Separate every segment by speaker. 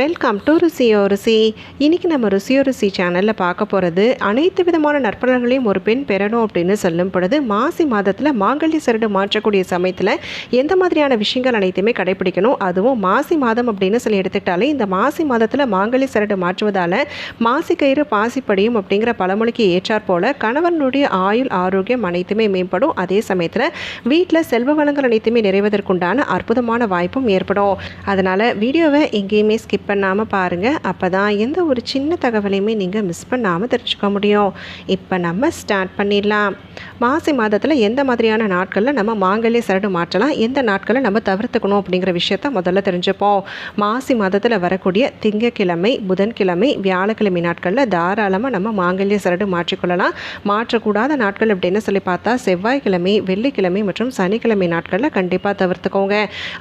Speaker 1: Welcome to ருசியோ ருசி இன்றைக்கி நம்ம ருசியோ ருசி சேனலில் பார்க்க போகிறது அனைத்து விதமான நற்பலன்களையும் ஒரு பெண் பெறணும் அப்படின்னு சொல்லும் பொழுது மாசி மாதத்தில் மாங்கல்ய சரடு மாற்றக்கூடிய சமயத்தில் எந்த மாதிரியான விஷயங்கள் அனைத்துமே கடைபிடிக்கணும்? அதுவும் மாசி மாதம் அப்படின்னு சொல்லி எடுத்துக்கிட்டாலே இந்த மாசி மாதத்தில் மாங்கல்ய சரடு மாற்றுவதால் மாசி கயிறு பாசிப்படியும் அப்படிங்கிற பழமொழிக்கு ஏற்றாற் போல கணவனுடைய ஆயுள் ஆரோக்கியம் அனைத்துமே மேம்படும். அதே சமயத்தில் வீட்டில் செல்வ வளங்கள் அனைத்துமே நிறைவதற்குண்டான அற்புதமான வாய்ப்பும் ஏற்படும். அதனால் வீடியோவை எங்கேயுமே ஸ்கிப் பண்ணாமல் பாருங்கள் அப்போ தான் எந்த ஒரு சின்ன தகவலையுமே நீங்கள் மிஸ் பண்ணாமல் தெரிஞ்சுக்க முடியும். இப்போ நம்ம ஸ்டார்ட் பண்ணிடலாம். மாசி மாதத்தில் எந்த மாதிரியான நாட்களில் நம்ம மாங்கல்ய சரடு மாற்றலாம்? எந்த நாட்களை நம்ம தவிர்த்துக்கணும் அப்படிங்கிற விஷயத்த முதல்ல தெரிஞ்சுப்போம். மாசி மாதத்தில் வரக்கூடிய திங்கக்கிழமை புதன்கிழமை வியாழக்கிழமை நாட்களில் தாராளமாக நம்ம மாங்கல்ய சரடு மாற்றிக்கொள்ளலாம். மாற்றக்கூடாத நாட்கள் அப்படின்னு சொல்லி பார்த்தா செவ்வாய்க்கிழமை வெள்ளிக்கிழமை மற்றும் சனிக்கிழமை நாட்களில் கண்டிப்பாக தவிர்த்துக்கோங்க.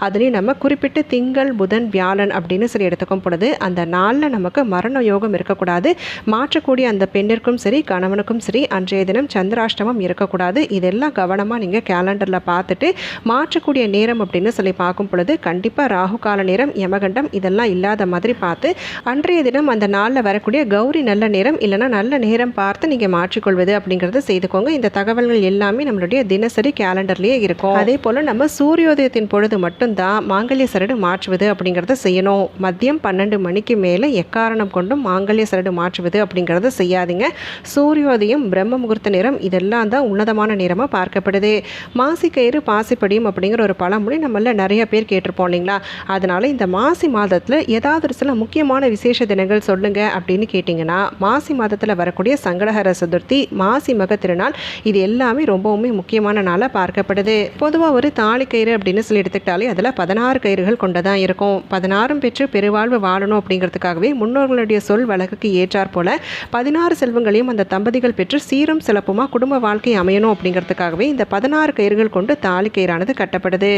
Speaker 1: அதுலேயும் நம்ம குறிப்பிட்டு திங்கள் புதன் வியாழன் அப்படின்னு சொல்லி இருக்கும் பொழுது அந்த நாளில் நமக்கு மரண யோகம் இருக்கக்கூடாது. மாற்றக்கூடிய அந்த பெண்ணிற்கும் சரி கணவனுக்கும் சரி அன்றைய தினம் சந்திராஷ்டமம் இருக்கக்கூடாது. இதெல்லாம் கவனமாக நீங்கள் கேலண்டரில் பார்த்துட்டு மாற்றக்கூடிய நேரம் அப்படின்னு சொல்லி பார்க்கும் பொழுது கண்டிப்பாக ராகு கால நேரம் யமகண்டம் இதெல்லாம் இல்லாத மாதிரி பார்த்து அன்றைய தினம் அந்த நாளில் வரக்கூடிய கௌரி நல்ல நேரம் இல்லைன்னா நல்ல நேரம் பார்த்து நீங்கள் மாற்றிக்கொள்வது அப்படிங்கிறத செய்துக்கோங்க. இந்த தகவல்கள் எல்லாமே நம்மளுடைய தினசரி கேலண்டர்லேயே இருக்கும். அதே போல் நம்ம சூரியோதயத்தின் பொழுது மட்டும்தான் மாங்கல்ய சரடு மாற்றுவது அப்படிங்கிறத செய்யணும். மதியம் பன்னெண்டு மணிக்கு மேலே எக்காரணம் கொண்டும் மாங்கல்ய சரடு மாற்றுவது அப்படிங்கிறத செய்யாதீங்க. சூரியோதயம் பிரம்ம முகூர்த்த நேரம் இதெல்லாம் தான் உன்னதமான நேரமாக பார்க்கப்படுது. மாசி கயிறு பாசிப்படியும் அப்படிங்கிற ஒரு பழமொழி நம்மள நிறைய பேர் கேட்டிருப்போம் இல்லைங்களா? அதனால் இந்த மாசி மாதத்தில் ஏதாவது ஒரு சில முக்கியமான விசேஷ தினங்கள் சொல்லுங்க அப்படின்னு கேட்டிங்கன்னா மாசி மாதத்தில் வரக்கூடிய சங்கடஹர சதுர்த்தி மாசி மக திருநாள் இது எல்லாமே ரொம்பவுமே முக்கியமான நாளாக பார்க்கப்படுது. பொதுவாக ஒரு தாலி கயிறு அப்படின்னு சொல்லி எடுத்துக்கிட்டாலே அதில் பதினாறு கயிறுகள் கொண்டதான் இருக்கும். பதினாறும் பெற்று வாழ்வு வாழணும் அப்படிங்கிறதுக்காகவே முன்னோர்களுடைய சொல் வழக்குக்கு ஏற்றார் போல பதினாறு செல்வங்களையும் அந்த தம்பதிகள் பெற்று சீரும் சிறப்புமா குடும்ப வாழ்க்கை அமையணும் அப்படிங்கிறதுக்காகவே இந்த பதினாறு கயிறுகள் கொண்டு தாலி கயிறானது கட்டப்படுது.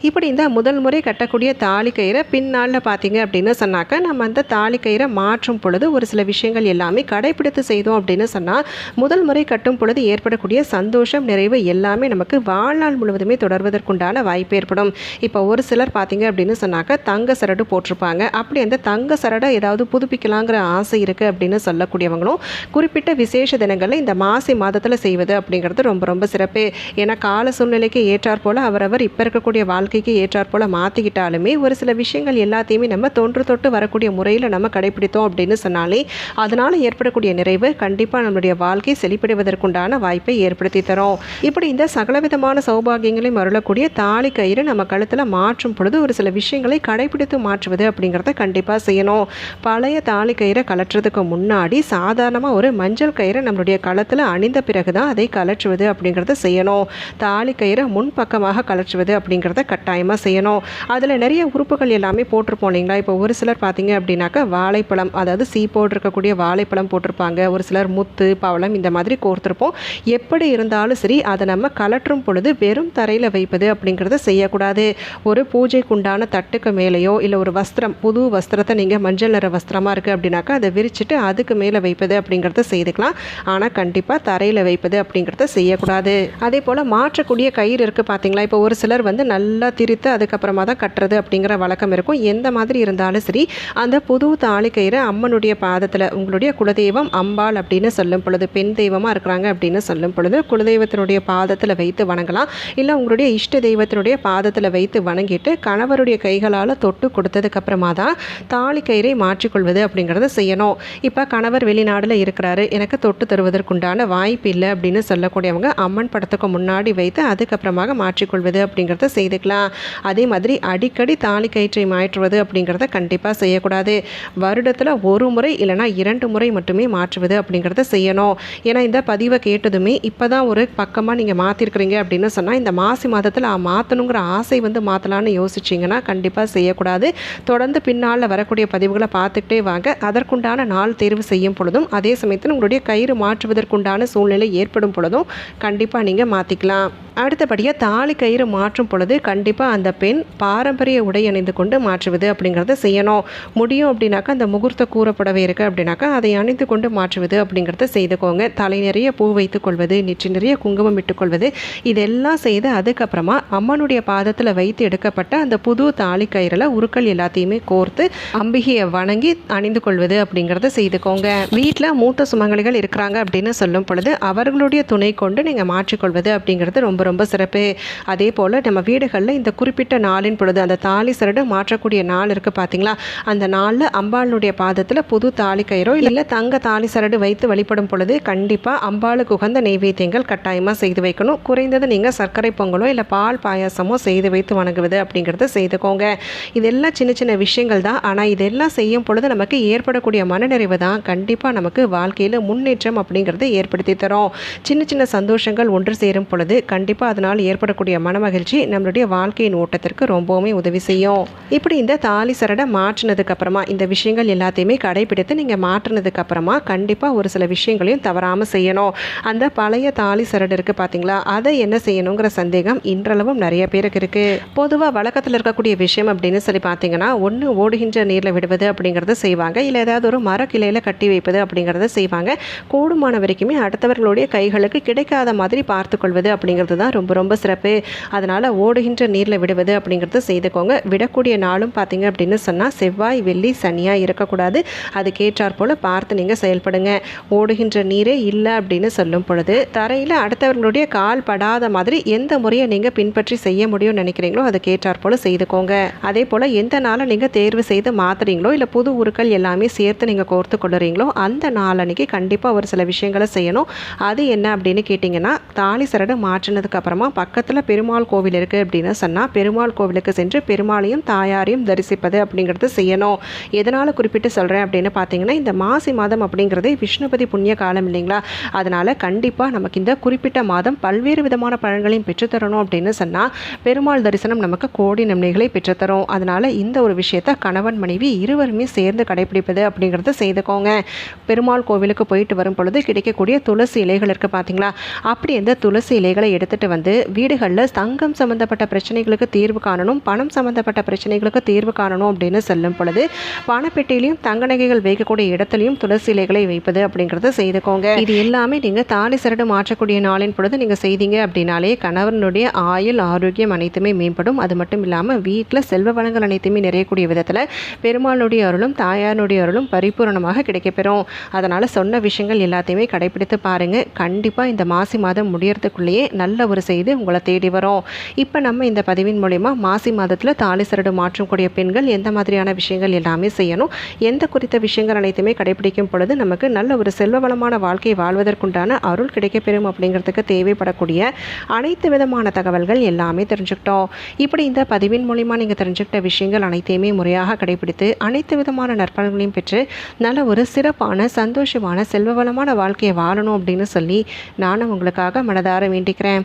Speaker 1: இப்படி இந்த முதல் முறை கட்டக்கூடிய தாலி கயிறை பின்னாளில் பார்த்தீங்க அப்படின்னு சொன்னாக்க நம்ம அந்த தாலி கயிறை மாற்றும் பொழுது ஒரு சில விஷயங்கள் எல்லாமே கடைபிடித்து செய்தோம் அப்படின்னு சொன்னால் முதல் முறை கட்டும் பொழுது ஏற்படக்கூடிய சந்தோஷம் நிறைவு எல்லாமே நமக்கு வாழ்நாள் முழுவதுமே தொடர்வதற்குண்டான வாய்ப்பு ஏற்படும். இப்போ ஒரு சிலர் பார்த்தீங்க அப்படின்னு சொன்னாக்க தங்க சரடு போட்டிருப்பாங்க. அப்படி அந்த தங்க சரடை ஏதாவது புதுப்பிக்கலாங்கிற ஆசை இருக்குது அப்படின்னு சொல்லக்கூடியவங்களும் குறிப்பிட்ட விசேஷ தினங்களில் இந்த மாசி மாதத்தில் செய்வது அப்படிங்கிறது ரொம்ப ரொம்ப சிறப்பு. ஏன்னா கால சூழ்நிலைக்கு ஏற்றாற் போல் அவரவர் இப்போ இருக்கக்கூடிய வாழ்க்கைக்கு ஏற்றாற் போல் மாற்றிக்கிட்டாலுமே ஒரு சில விஷயங்கள் எல்லாத்தையுமே நம்ம தொன்று தொட்டு வரக்கூடிய முறையில் நம்ம கடைபிடித்தோம் அப்படின்னு சொன்னாலே அதனால் ஏற்படக்கூடிய நிறைவு கண்டிப்பாக நம்மளுடைய வாழ்க்கை செழிப்படைவதற்குண்டான வாய்ப்பை ஏற்படுத்தி தரும். இப்படி இந்த சகலவிதமான சௌபாகியங்களையும் அருளக்கூடிய தாலி கயிறு நம்ம கழுத்தில் மாற்றும் பொழுது ஒரு சில விஷயங்களை கடைபிடித்து மாற்றுவது அப்படிங்கிறத கண்டிப்பாக செய்யணும். பழைய தாலி கயிறை கலற்றுறதுக்கு முன்னாடி சாதாரணமாக ஒரு மஞ்சள் கயிறை நம்மளுடைய களத்தில் அணிந்த பிறகு தான் அதை கலற்றுவது அப்படிங்கிறத செய்யணும். தாலி கயிறை முன்பக்கமாக கலற்றுவது அப்படிங்கிறத கட்டாயமாக செய்யணும். அதில் நிறைய உறுப்புகள் எல்லாமே போட்டிருப்போம் இல்லைங்களா? இப்போ ஒரு சிலர் பார்த்தீங்க அப்படின்னாக்கா வாழைப்பழம் அதாவது சீப்போடு இருக்கக்கூடிய வாழைப்பழம் போட்டிருப்பாங்க. ஒரு சிலர் முத்து பவளம் இந்த மாதிரி கோர்த்திருப்போம். எப்படி இருந்தாலும் சரி அதை நம்ம கலற்றும் பொழுது வெறும் தரையில் வைப்பது அப்படிங்கிறத செய்யக்கூடாது. ஒரு பூஜைக்குண்டான தட்டுக்கு மேலேயோ இல்லை ஒரு வஸ்திரம் புது வஸ்திரத்தை நீங்கள் மஞ்சள் நிற வஸ்திரமாக இருக்குது அப்படின்னாக்கா அதை விரிச்சிட்டு அதுக்கு மேலே வைப்பது அப்படிங்கிறத செய்துக்கலாம். ஆனால் கண்டிப்பாக தரையில் வைப்பது அப்படிங்கிறத செய்யக்கூடாது. அதே போல் மாற்றக்கூடிய கயிறு இருக்குது பார்த்தீங்களா இப்போ ஒரு சிலர் வந்து நல்லா திரித்து அதுக்கப்புறமா தான் கட்டுறது அப்படிங்கிற வழக்கம் இருக்கும். எந்த மாதிரி இருந்தாலும் சரி அந்த புது தாலி கயிறு அம்மனுடைய பாதத்தில் உங்களுடைய குலதெய்வம் அம்பாள் அப்படின்னு சொல்லும் பொழுது பெண் தெய்வமாக இருக்கிறாங்க அப்படின்னு சொல்லும் பொழுது குலதெய்வத்தினுடைய பாதத்தில் வைத்து வணங்கலாம். இல்லை உங்களுடைய இஷ்ட தெய்வத்தினுடைய பாதத்தில் வைத்து வணங்கிட்டு கணவருடைய கைகளால் தொட்டு கொடுத்ததுக்கப்புறமா தான் தாலி கயிறை மாற்றிக்கொள்வது அப்படிங்கிறத செய்யணும். இப்போ கணவர் வெளிநாடில் இருக்கிறாரு. எனக்கு தொட்டு தருவதற்குண்டான வாய்ப்பு இல்லை அப்படின்னு சொல்லக்கூடியவங்க அம்மன் படத்துக்கு முன்னாடி வைத்து அதுக்கப்புறமாக மாற்றிக்கொள்வது அப்படிங்கிறத செய்துக்கலாம். அதே மாதிரி அடிக்கடி தாலி கயிற்றை மாற்றுவது அப்படிங்கிறத கண்டிப்பாக செய்யக்கூடாது. வருடத்தில் ஒரு முறை இல்லைனா இரண்டு முறை மட்டுமே மாற்றுவது அப்படிங்கிறத செய்யணும். ஏன்னா இந்த பதிவை கேட்டதுமே இப்போ தான் ஒரு பக்கமாக நீங்கள் மாற்றிருக்கிறீங்க அப்படின்னு சொன்னால் இந்த மாசி மாதத்தில் மாற்றணுங்கிற ஆசை வந்து மாற்றலான்னு யோசிச்சிங்கன்னா கண்டிப்பாக செய்யக்கூடாது. தொடர்ந்து பின்னால் வரக்கூடிய பதிவுகளை பார்த்துக்கிட்டே வாங்க. அதற்குண்டான நாள் தேர்வு செய்யும் பொழுதும் அதே சமயத்தில் உங்களுடைய கயிறு மாற்றுவதற்குண்டான சூழ்நிலை ஏற்படும் பொழுதும் கண்டிப்பாக நீங்கள் மாற்றிக்கலாம் அடுத்தபடியாக தாலி கயிறு மாற்றும் பொழுது கண்டிப்பாக அந்த பெண் பாரம்பரிய உடை அணிந்து கொண்டு மாற்றுவது அப்படிங்கிறத செய்யணும். முடியும் அப்படின்னாக்கா அந்த முகூர்த்த கூறப்படவே இருக்குது அப்படின்னாக்கா அதை அணிந்து கொண்டு மாற்றுவது அப்படிங்கிறத செய்துக்கோங்க. தலை நிறைய பூ வைத்துக் கொள்வது நெற்றி நிறைய குங்குமம் இட்டுக்கொள்வது இதெல்லாம் செய்து அதுக்கப்புறமா அம்மனுடைய பாதத்தில் வைத்து எடுக்கப்பட்ட அந்த புது தாலி கயிறில் உருக்கள் எல்லாத்தையுமே கோர்த்து அம்பிகையை வணங்கி அணிந்து கொள்வது அப்படிங்கிறத செய்துக்கோங்க. வீட்டில் மூத்த சுமங்கலிகள் இருக்கிறாங்க அப்படின்னு சொல்லும் பொழுது அவர்களுடைய துணை கொண்டு நீங்கள் மாற்றிக்கொள்வது அப்படிங்கிறது ரொம்ப ரொம்ப சிறப்பு. அதே போல் நம்ம வீடுகளில் இந்த குறிப்பிட்ட நாளின் பொழுது அந்த தாலி சரடு மாற்றக்கூடிய நாள் இருக்குது பார்த்தீங்களா அந்த நாளில் அம்பாளுடைய பாதத்தில் புது தாலி கயிறோ இல்லை தங்க தாலி சரடு வைத்து வழிபடும் பொழுது கண்டிப்பாக அம்பாளுக்கு உகந்த நெய்வேத்தியங்கள் கட்டாயமாக செய்து வைக்கணும். குறைந்தது நீங்கள் சர்க்கரை பொங்கலோ இல்லை பால் பாயாசமோ செய்து வைத்து வணங்குவது அப்படிங்கிறத செய்துக்கோங்க. இதெல்லாம் சின்ன சின்ன விஷயங்கள் தான். ஆனால் இதெல்லாம் செய்யும் பொழுது நமக்கு ஏற்படக்கூடிய மனநிறைவு தான். கண்டிப்பாக நமக்கு வாழ்க்கையில் முன்னேற்றம் அப்படிங்கிறத ஏற்படுத்தி தரும். சின்ன சின்ன சந்தோஷங்கள் ஒன்று சேரும் பொழுது கண்டிப்பாக கண்டிப்பாக அதனால் ஏற்படக்கூடிய மனமகிழ்ச்சி நம்மளுடைய வாழ்க்கையின் ஓட்டத்திற்கு ரொம்பவுமே உதவி செய்யும். இப்படி இந்த தாலி சரடை மாற்றினதுக்கு அப்புறமா இந்த விஷயங்கள் எல்லாத்தையுமே கடைபிடித்து நீங்கள் மாற்றினதுக்கப்புறமா கண்டிப்பாக ஒரு சில விஷயங்களையும் தவறாமல் செய்யணும். அந்த பழைய தாலி சரடு இருக்குது பார்த்தீங்களா அதை என்ன செய்யணுங்கிற சந்தேகம் இன்றளவும் நிறைய பேருக்கு இருக்குது பொதுவாக வழக்கத்தில் இருக்கக்கூடிய விஷயம் அப்படின்னு சொல்லி பார்த்தீங்கன்னா ஒன்று ஓடுகின்ற நீரில் விடுவது அப்படிங்கிறத செய்வாங்க. இல்லை ஏதாவது ஒரு மரக்கிளையில் கட்டி வைப்பது அப்படிங்கிறத செய்வாங்க. கூடுமான வரைக்குமே அடுத்தவர்களுடைய கைகளுக்கு கிடைக்காத மாதிரி பார்த்துக்கொள்வது அப்படிங்கிறது தான் ரொம்ப ரொம்ப சிறப்பு. அதனால் ஓடுகின்ற நீரில் விடுவது அப்படிங்கிறத செய்துக்கோங்க. விடக்கூடிய நாளும் பார்த்தீங்க அப்படின்னு சொன்னால் செவ்வாய் வெள்ளி சனியாக இருக்கக்கூடாது. அதுக்கேற்றாற் போல் பார்த்து நீங்கள் செயல்படுங்க. ஓடுகின்ற நீரே இல்லை அப்படின்னு சொல்லும் பொழுது தரையில் அடுத்தவர்களுடைய கால் படாத மாதிரி எந்த முறையை நீங்கள் பின்பற்றி செய்ய முடியும்னு நினைக்கிறீங்களோ அதுக்கேற்றாற் போல் செய்துக்கோங்க. அதே போல் எந்த நாளை நீங்கள் தேர்வு செய்து மாற்றுறீங்களோ இல்லை புது உருக்கள் எல்லாமே சேர்த்து நீங்கள் கோர்த்து கொள்ளுறீங்களோ அந்த நாளன்னைக்கு கண்டிப்பாக ஒரு சில விஷயங்களை செய்யணும். அது என்ன அப்படின்னு கேட்டிங்கன்னா தாலி சரடு மாற்றினதுக்கு அப்புறமா பக்கத்தில் பெருமாள் கோவில் இருக்குது அப்படின்னு சொன்னால் பெருமாள் கோவிலுக்கு சென்று பெருமாளையும் தாயாரையும் தரிசிப்பது அப்படிங்கிறது செய்யணும். எதனால் குறிப்பிட்டு சொல்கிறேன் அப்படின்னு பார்த்தீங்கன்னா இந்த மாசி மாதம் அப்படிங்கிறது விஷ்ணுபதி புண்ணிய காலம் இல்லைங்களா? அதனால் கண்டிப்பாக நமக்கு இந்த குறிப்பிட்ட மாதம் பல்வேறு விதமான பழங்களையும் பெற்றுத்தரணும் அப்படின்னு சொன்னால் பெருமாள் தரிசனம் நமக்கு கோடி நன்மைகளை பெற்றுத்தரும். அதனால் இந்த ஒரு விஷயத்தை கணவன் மனைவி இருவருமே சேர்ந்து கடைபிடிப்பது அப்படிங்கிறத செய்துக்கோங்க. பெருமாள் கோவிலுக்கு போயிட்டு வரும் பொழுது கிடைக்கக்கூடிய துளசி இலைகள் இருக்குது பார்த்தீங்களா அப்படி இந்த துளசி இலைகளை எடுத்துகிட்டு வந்து வீடுகளில் தங்கம் சம்மந்தப்பட்ட பிரச்சனைகளுக்கு தீர்வு காணணும் பணம் சம்மந்தப்பட்ட பிரச்சனைகளுக்கு தீர்வு காணணும் அப்படின்னு சொல்லும் பொழுது பணப்பெட்டியிலையும் தங்க நகைகள் வைக்கக்கூடிய இடத்துலையும் துளசி இலைகளை வைப்பது அப்படிங்கிறத செய்துக்கோங்க. இது எல்லாமே நீங்கள் தாலி சரடு மாற்றக்கூடிய நாளின் பொழுது நீங்கள் செய்தீங்க அப்படின்னாலே கணவனுடைய ஆயுள் ஆரோக்கியம் அனைத்துமே மேம்படும். அது மட்டும் இல்லாமல் வீட்டில் செல்வ வளங்கள் அனைத்துமே நிறையக்கூடிய விதத்தில் பெருமாளுடைய அருளும் தாயாருடைய அருளும் பரிபூரணமாக கிடைக்கப்பெறும். அதனால் சொன்ன விஷயங்கள் எல்லாத்தையுமே கடைபிடித்து பாருங்கள் கண்டிப்பாக இந்த மாசி மாதம் முடியறதுக்குள்ளேயே நல்ல ஒரு செய்தி உங்களை தேடி வரும். இப்போ நம்ம இந்த பதிவின் மூலிமா மாசி மாதத்தில் தாலி சரடு மாற்றக்கூடிய பெண்கள் எந்த மாதிரியான விஷயங்கள் எல்லாமே செய்யணும். எந்த குறித்த விஷயங்கள் அனைத்துமே கடைபிடிக்கும் பொழுது நமக்கு நல்ல ஒரு செல்வ வளமான வாழ்க்கை வாழ்வதற்குண்டான அருள் கிடைக்கப்பெறும் அப்படிங்கிறதுக்கு தேவைப்படக்கூடிய அனைத்து விதமான தகவல்கள் எல்லாமே தெரிஞ்சுக்கிட்டோம். இப்படி இந்த பதிவின் மூலிமா நீங்கள் தெரிஞ்சுக்கிட்ட விஷயங்கள் அனைத்தையுமே முறையாக கடைபிடித்து அனைத்து விதமான நற்பலன்களையும் பெற்று நல்ல ஒரு சிறப்பான சந்தோஷமான செல்வ வளமான வாழ்க்கையை வாழணும் அப்படின்னு சொல்லி நானும் உங்களுக்காக மனதார வேண்டிக்கிறேன்.